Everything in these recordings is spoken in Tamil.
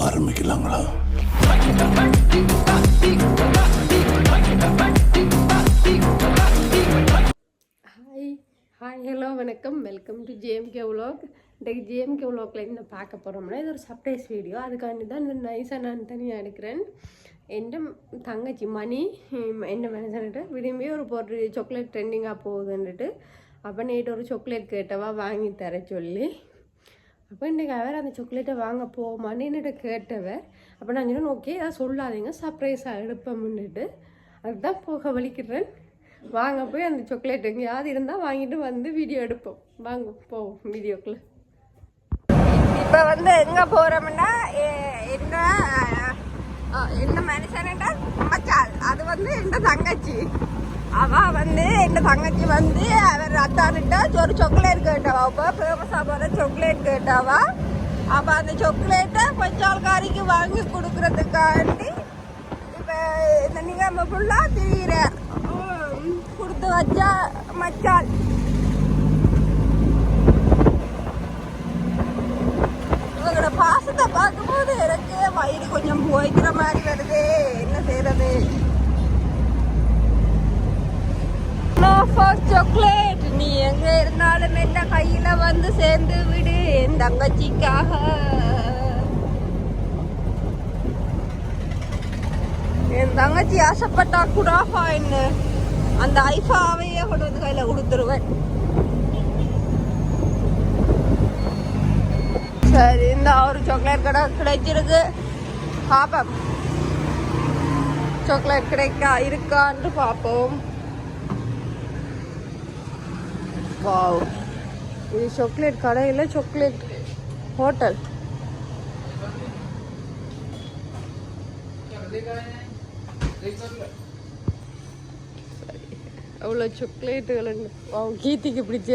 ஆரம்பிக்கலாங்களா? ஹாய் ஹாய் ஹலோ வணக்கம். வெல்கம் டு ஜேஎம்கே விலாக் இன்றைக்கு ஜேஎம்கே விலாக்ல என்ன பார்க்க போகிறோம்னா இது ஒரு சர்ப்ரைஸ் வீடியோ அதுக்காண்டி தான் இந்த நைஸாக நான் தனியாக எடுக்கிறேன். எந்த தங்கச்சி மணி ஹம், என்ன மனுஷன்ட்டு விரும்பி ஒரு பொருள் சாக்லேட் ட்ரெண்டிங்காக போகுதுன்னுட்டு. அப்போ நேற்று ஒரு சாக்லேட் கேட்டவா வாங்கி தர சொல்லி. அப்போ இன்றைக்கு அவர் அந்த சாக்லேட்டை வாங்க போமான்னு என்னிட்ட கேட்டவர். அப்போ நான் சொன்னேன் ஓகே அதை சொல்லாதீங்க சர்ப்ரைஸாக எடுப்போம்னுட்டு. அதுதான் போக வலிக்கிறேன். வாங்க போய் அந்த சாக்லேட் எங்கேயாவது இருந்தால் வாங்கிட்டு வந்து வீடியோ எடுப்போம். வாங்க போவோம் வீடியோக்குள்ள இப்போ வந்து எங்கே போகிறோம்னா என்ன என்ன மனுஷன்டா? மச்சால் அது வந்து எந்த தங்கச்சி. அவ வந்து எங்க தங்கச்சி வந்து அவர் அத்தான்கிட்ட ஒரு சாக்லேட் கேட்டவா? இப்போ ஃபேமஸாக போகிற சாக்லேட் கேட்டாவா? அப்போ அந்த சாக்லேட்டை பச்சால்காரிக்கு வாங்கி கொடுக்கறதுக்காண்டி இப்போ இந்த நீங்கள் ஃபுல்லாக திரிகிற கொடுத்து வச்சா மச்சாள் இவங்களோட பாசத்தை பார்க்கும்போது எனக்கு வயிறு கொஞ்சம் போய்க்கிற மாதிரி வருது. என்ன செய்யறது சாக்லேட் நீ எங்க இருந்தாலும் என்ன கையில வந்து சேர்ந்து விடு என் தங்கச்சிக்காக. என் தங்கச்சி ஆசைப்பட்டா குடாஃபா என்ன? அந்த ஐஃபாவையே கொண்டு வந்து கையில கொடுத்துருவேன். சரி இந்த ஒரு சாக்லேட் கடை கிடைச்சிருக்கு. பார்ப்போம் சாக்லேட் கிடைக்கா இருக்கான்னு பார்ப்போம் வாவ் இது சாக்லேட் கடையில் சாக்லேட் ஹோட்டல் அவ்வளோ சாக்லேட்டுகள் வாவ் கீர்த்திக்கு பிடிச்ச.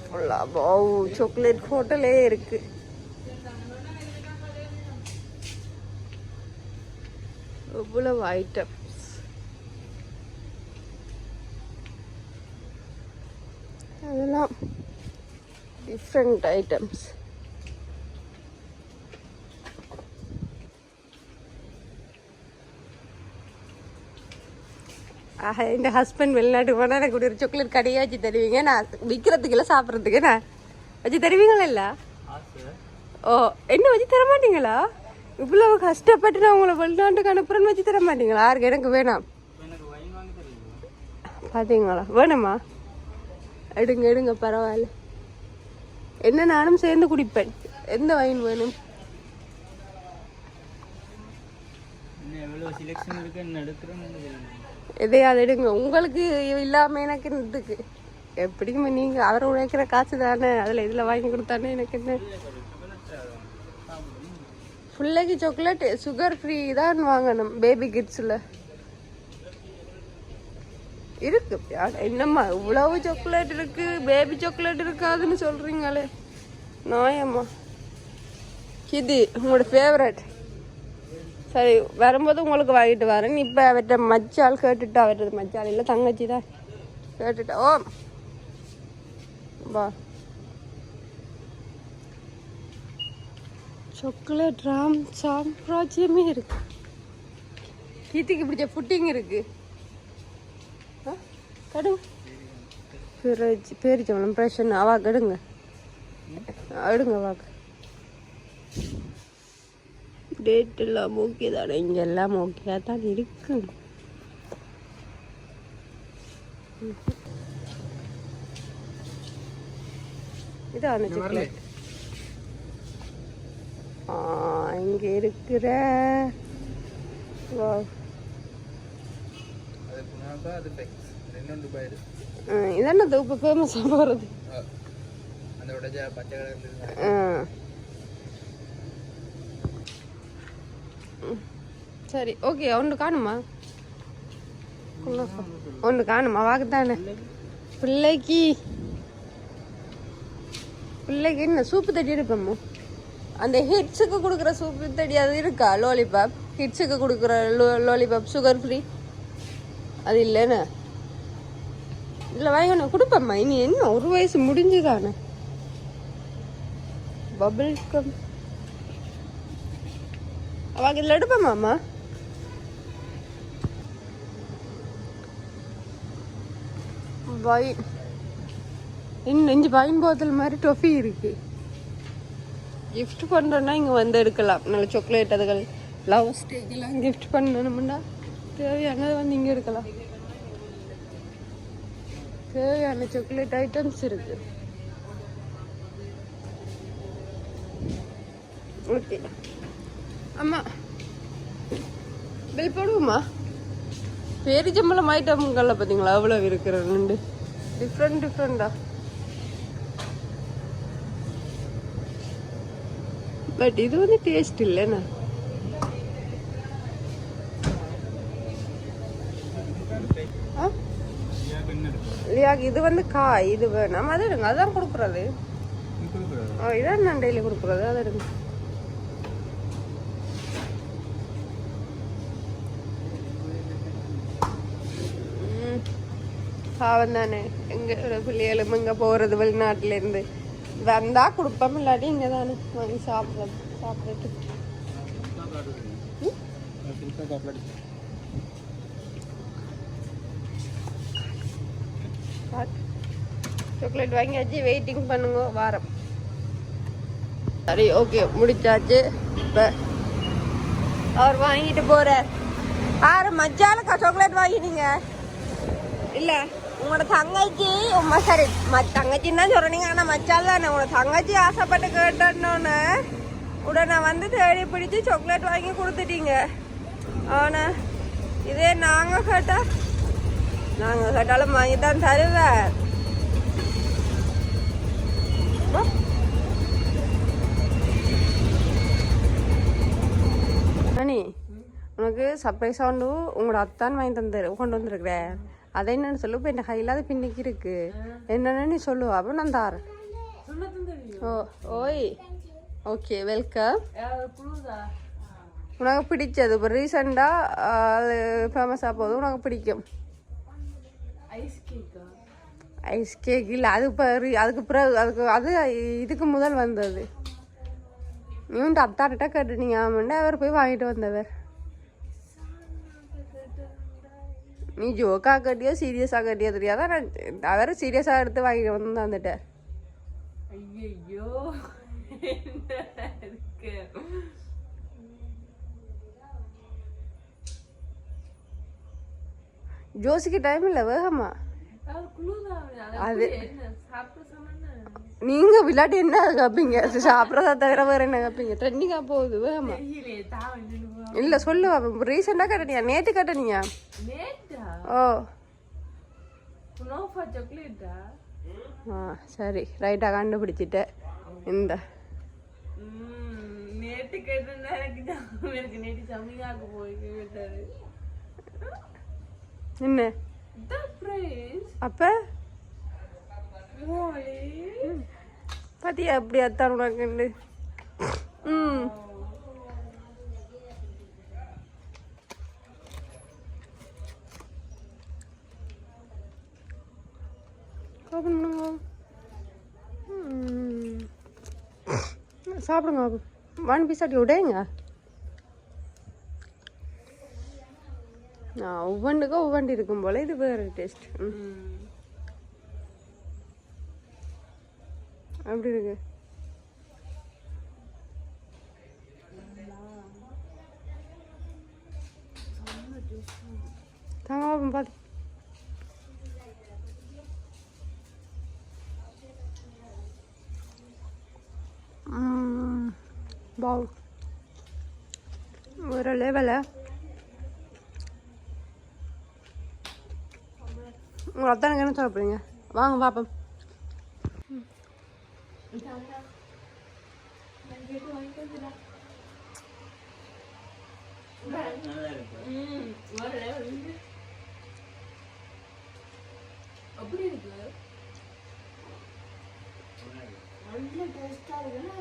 ஃபுல்லாக வாவ் சாக்லேட் ஹோட்டலே இருக்கு. இவ்வளவு ஐட்டம்ஸ் அதெல்லாம் டிஃப்ரெண்ட் ஐட்டம்ஸ் ஆஹா என் ஹஸ்பண்ட் வெளிநாட்டுக்கு போனால் எனக்கு ஒரு சாக்லேட் கடையே வச்சு தருவீங்க? நான் விற்கிறதுக்கு இல்லை சாப்பிட்றதுக்கு. நான் வச்சு தருவீங்களா இல்லை? ஓ என்ன வச்சு தர மாட்டீங்களா? இவ்வளவு கஷ்டப்பட்டு நான் உங்களை வெளிநாட்டுக்கு அனுப்புறேன்னு வச்சு தர மாட்டீங்களா? யாருக்கு? எனக்கு வேணாம். பார்த்தீங்களா வேணுமா? எடுங்க எடுங்க பரவாயில்ல. என்ன நானும் சேர்ந்து குடிப்பேன். எந்த வைன் வேணும்? எதையாவது எடுங்க. உங்களுக்கு இல்லாம எனக்கு இதுக்கு எப்படியும் நீங்க அவர் உழைக்கிற காசு தானே. அதுல இதுல வாங்கி கொடுத்தானே எனக்கு என்ன? பிள்ளைக்கு சாக்லேட் சுகர் ஃப்ரீ தான் வாங்கணும் பேபி கிட்ஸ்ல இருக்கு என்னம்மா இவ்வளவு சாக்லேட் இருக்கு பேபி சாக்லேட் இருக்காதுன்னு சொல்றீங்களே. நாயம்மா. இது உங்களோட ஃபேவரட் சரி வரும்போது உங்களுக்கு வாங்கிட்டு வரேன். இப்போ அவர்கிட்ட மச்சால் கேட்டுட்டு அவர்கிட்ட மச்சால் இல்லை தங்கச்சி தான் கேட்டுட்டா. ஓ. வா. சாக்லேட் ராம் சாம்ராஜ்யமே இருக்கு. கீர்த்திக்கு பிடிச்ச புட்டிங் இருக்குது கடுங்க பேரிச்சு பேரிச்சவளம் பிரஷன் அவா கடுங்க அடுங்க வாக்கு டேட் எல்லாம் ஓகே தானே இங்கே எல்லாம் ஓகே தான் இருக்கு இது அந்த சாக்லேட் ஆ இங்க இருக்கிற வா அது புனாக்கா அது பெக்ஸ் ரெண்டு ரூபாய் இருக்கு இதான இப்போ ஃபேமஸாக போகிறது அந்த உடஞ்ச பச்சை கலர் ஆ சரி ஓகே ஒன்று காணுமா ஒன்று காணுமா வாக்குத்தானே பிள்ளைக்கு பிள்ளைக்கு என்ன சூப்பு தட்டி இருப்போமோ அந்த ஹிட்ஸுக்கு கொடுக்குற சூப்பு தட்டி அது இருக்கா லோலிபாப் ஹிட்ஸுக்கு கொடுக்குற லோ லோலிபாப் சுகர் ஃப்ரீ அது இல்லைன்னு. இல்லை வாங்கணும் கொடுப்பேம்மா. இனி என்ன ஒரு வயசு முடிஞ்சுதானே. பபிள் கம் அவங்க இதில் எடுப்போமாம்மா வைன் இன்னும் இஞ்சி வைன் போத்தல் மாதிரி டொஃபி இருக்கு. கிஃப்ட் பண்ணுறோன்னா இங்கே வந்து எடுக்கலாம். நல்ல சாக்லேட் அதுகள் லவ் ஸ்டேக்கெல்லாம் கிஃப்ட் பண்ணணும்னா. தேவையானது வந்து இங்கே எடுக்கலாம். தேவையான சாக்லேட் ஐட்டம்ஸ் இருக்கு. ஓகே அம்மா பில் போடுவோமா? பேரிச்சம்பளம் ஐட்டம்களில் பார்த்தீங்களா அவ்வளோ இருக்கிற ரெண்டு. டிஃப்ரெண்ட் டிஃப்ரெண்டா பட் இது வந்து டேஸ்ட் இல்லைண்ணா இல்லையா இது வந்து காய் இது வேணாம். அது எடுங்க அதான் கொடுக்குறது. ஓ இதான் நான் டெய்லி கொடுக்குறது. அதை எடுங்க. ம். பாவம் தானே. எங்க பிள்ளைகளும் இங்கே போகிறது வெளிநாட்டிலேருந்து. வந்தா கொடுப்போம் இல்லாட்டி இங்கே தானே வாங்கி சாப்பிட்றது சாப்பிட்டுட்டு. சாக்லேட் வாங்கியாச்சு வெயிட்டிங் பண்ணுங்க வாரம். சரி ஓகே முடிச்சாச்சு. இப்போ அவர் வாங்கிட்டு போறார். ஆறு மச்சாலுக்கா சாக்லேட் வாங்கினீங்க? இல்ல. உங்களோட தங்கச்சி உமா சரி தங்கச்சின்னு தான் சொல்றீங்க ஆனா மச்சால் தானே? உங்களோட தங்கச்சி ஆசைப்பட்டு கேட்டோன்னு உடனே வந்து தேடி பிடிச்சு சாக்லேட் வாங்கி கொடுத்துட்டீங்க. ஆனா இதே நாங்க கேட்டா நாங்க கேட்டாலும் வாங்கி தான் தருவேன் அனி உனக்கு சர்ப்ரைஸாக வந்து உங்களோட அத்தான் வாங்கி தந்து கொண்டு வந்திருக்கிறேன் அதை என்னன்னு சொல்லு. இப்போ என் கையில் அது பின்னிக்கு இருக்கு. என்னன்னு நீ சொல்லுவா அப்போ நான் தாரேன். ஓ ஓய். ஓகே வெல்கம் உனக்கு பிடிச்சது. இப்போ ரீசெண்டாக அது ஃபேமஸாக போகுது. உனக்கு பிடிக்கும். ஐஸ் கேக் இல்லை அது அதுக்கு பிறகு அதுக்கு அது இதுக்கு முதல் வந்தது. நீ உண்டு அத்தார்கிட்ட கேட்டுட்டீங்க ஆமாண்டா அவர் போய் வாங்கிட்டு வந்தவர் நீ ஜோக்கா கட்டியோ சீரியஸாக கட்டியோ தெரியாதா? நான் அவர் சீரியஸாக எடுத்து வாங்கிட்டு வந்து வந்துட்டேன் ஐயோ ஜோசிக்கு டைம் இல்லை வேகமா. அது நீங்கள் விளையாட்டு என்ன கேட்பீங்க சாப்பிட்றதா தவிர வேறு என்ன கேட்பீங்க ட்ரெண்டிங்காக போகுது வேகமா. இல்லை சொல்லு ரீசெண்டாக கட்டணியா நேற்று கட்டணியா நேட்டா ஓ. ஆ? சரி ரைட்டாக கண்டுபிடிச்சிட்டேன். இந்த. ஞாபகம் இருக்கு. நேற்று சமிகாக்கு போய் கேட்டாரு என்ன அப்போ? பாத்தியா எப்படி அத்தான் ம். ஓப்பன் பண்ணுங்க. சாப்பிடுங்க ஒன் பீஸ் அடி விடையுங்க ஒவ்வொன்றுக்கும் ஒவ்வொன்று இருக்கும் போல இது வேறு டேஸ்ட் அப்படி இருக்கு. தாங்க பாவ் ஒரு லெவல உங்கள் அத்தானுக்கு என்ன சொல்ல போறீங்க? வாங்க பாப்போம். அப்படி இருக்கு. நல்ல டேஸ்டா இருக்குன்னா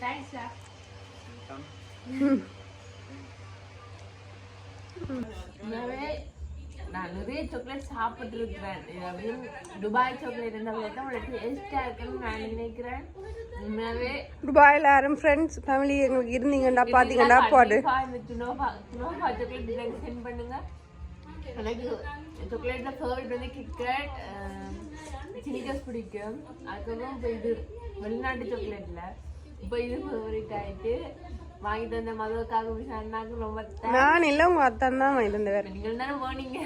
தேங்க்ஸ்டா நான் நிறைய சாக்லேட் சாப்பிட்டு இருக்கிறேன் துபாய் சாக்லேட் என்ன விளையாட்டு டேஸ்டா இருக்குன்னு நான் நினைக்கிறேன். உண்மையாவே துபாயில் யாரும் ஃப்ரெண்ட்ஸ் ஃபேமிலி எங்களுக்கு இருந்தீங்கடா பார்த்தீங்கடா போடு கண்டிப்பா இந்த துனோபா துனோபா சாக்லேட் எனக்கு சென்ட் பண்ணுங்க. எனக்கு சாக்லேட்ல ஃபேவரட் வந்து கிட்கேட் சினிகஸ் பிடிக்கும். அதுக்கப்புறம் இப்போ இது வெளிநாட்டு சாக்லேட்ல இப்போ இது ஃபேவரட் ஆயிட்டு வாங்கி தந்த மதுவுக்காக அண்ணாக்கு ரொம்ப நான் இல்ல உங்க அத்தான் தான் வாங்கி தந்தவர் நீங்கள் தானே போனீங்க.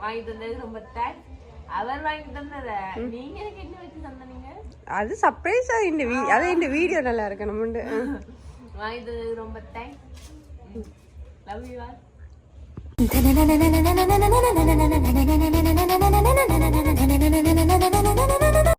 வாங்கி தந்தது ரொம்ப தேங்க்ஸ். அவர் வாங்கி தந்தத நீங்க எனக்கு என்ன வச்சு தந்தீங்க அது சர்ப்ரைஸா இந்த வீ அது இந்த வீடியோ நல்லா இருக்கு நம்மண்டு வாங்கி தந்தது ரொம்ப thanks. Love you all na